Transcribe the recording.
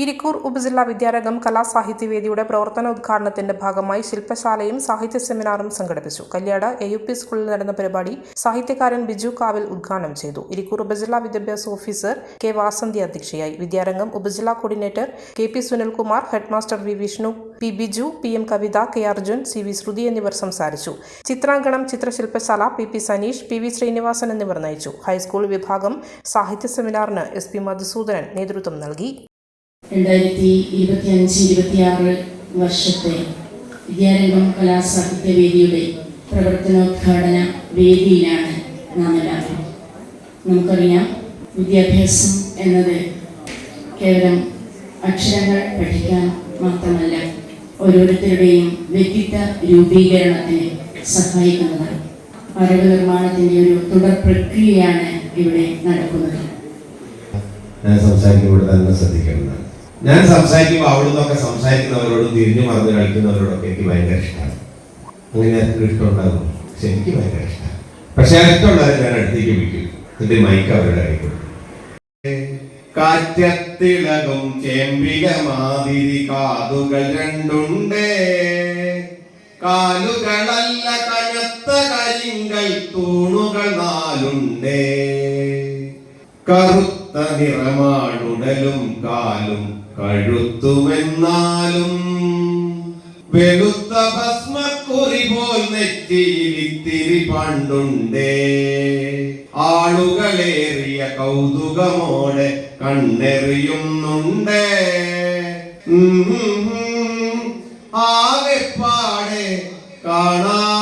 ഇരിക്കൂർ ഉപജില്ലാ വിദ്യാരംഗം കലാസാഹിത്യവേദിയുടെ പ്രവർത്തനോദ്ഘാടനത്തിന്റെ ഭാഗമായി ശില്പശാലയും സാഹിത്യ സെമിനാറും സംഘടിപ്പിച്ചു. കല്യാട് എ യു പി സ്കൂളിൽ നടന്ന പരിപാടി സാഹിത്യകാരൻ ബിജു കാവിൽ ഉദ്ഘാടനം ചെയ്തു. ഇരിക്കൂർ ഉപജില്ലാ വിദ്യാഭ്യാസ ഓഫീസർ കെ വാസന്തി അധ്യക്ഷയായി. വിദ്യാരംഗം ഉപജില്ലാ coordinator K P Sunilkumar headmaster V Vishnu P Biju P M Kavitha K Arjun C V Sruthi എന്നിവർ സംസാരിച്ചു. ചിത്രാങ്കണം ചിത്രശില്പശാല P P Saneesh P V Srinivasan എന്നിവർ നയിച്ചു. ഹൈസ്കൂൾ വിഭാഗം സാഹിത്യ സെമിനാറിന് എസ് പി മധുസൂദനൻ നേതൃത്വം നൽകി. രണ്ടായിരത്തി ഇരുപത്തി ഇരുപത്തിയഞ്ച് ഇരുപത്തിയാറ് വർഷത്തെ വിദ്യാരംഗം കലാസാഹിത്യ വേദിയുടെ പ്രവർത്തനോദ്ഘാടന വേദിയിലാണ് നാം എല്ലാവരും. നമുക്കറിയാം വിദ്യാഭ്യാസം എന്നത് കേവലം അക്ഷരങ്ങൾ പഠിക്കാൻ മാത്രമല്ല ഓരോരുത്തരുടെയും വ്യക്തിത്വ രൂപീകരണത്തിന് സഹായിക്കുന്നതാണ്. അറിവ് നിർമ്മാണത്തിന്റെ ഒരു തുടർ പ്രക്രിയയാണ് ഇവിടെ നടക്കുന്നത്. ഞാൻ സംസാരിക്കുമ്പോൾ തന്നെ ശ്രദ്ധിക്കേണ്ടതാണ്. ഞാൻ സംസാരിക്കുമ്പോൾ അവിടെ നിന്നൊക്കെ സംസാരിക്കുന്നവരോടും തിരിഞ്ഞു മറന്ന് കളിക്കുന്നവരോടൊക്കെ എനിക്ക് ഭയങ്കര ഇഷ്ടമാണ് അങ്ങനെ ഇഷ്ടമുണ്ടാകും പക്ഷെ എനിക്ക് ഭയങ്കര ഇഷ്ടമാണ് പക്ഷെ ആ ഇഷ്ടമുള്ളത് ഞാൻ അടുത്തേക്ക് വിളിക്കും. എന്റെ മൈക്ക് അവരുടെ കൈ കൊടുക്കും. കാറ്റത്തിളകും ചേമ്പില മാതിരി കാതുകൾ രണ്ടുണ്ടേ. കാലുകളല്ല കനത്ത കരിങ്കൽ തൂണുകൾ നാലുണ്ടേ. കറുത്ത നിറമാണുടലും കാലും കഴുത്തുമെന്നാലും വെളുത്ത ഭസ്മക്കുറി പോൽ നെറ്റിയിൽ ഇത്തിരി പണ്ടുണ്ടേ ആളുകളേറിയ കൗതുകമോടെ കണ്ണെറിയുന്നുണ്ടേ. ആകെപ്പാടെ കാണാനഴകുണ്ടേ